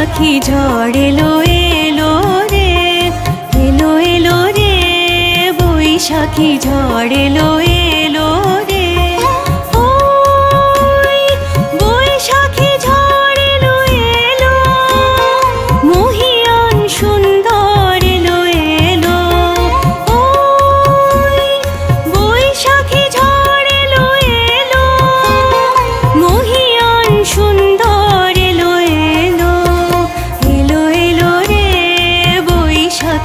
বৈশাখী ঝড় এলো এলো রে এলো এলো রে। বৈশাখী ঝড় এলো এলো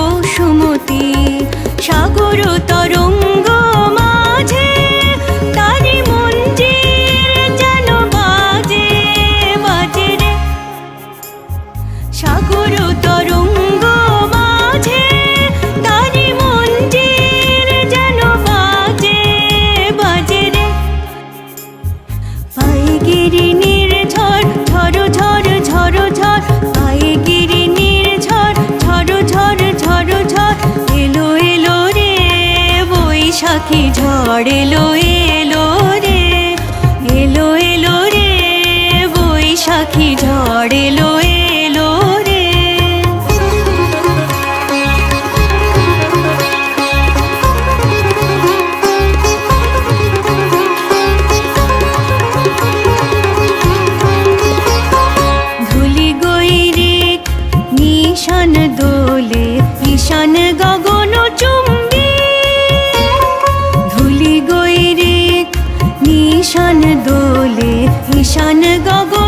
ভিতা বসুমতী সাগর তরঙ্গ ঝড় এলো এলো রে, এলো এলো রে, বৈশাখী ঝড় এলো এলো রে। ধুলি গৈরিক নিশান দোলে, ঈশান নিশান দোলে ঈশান গগন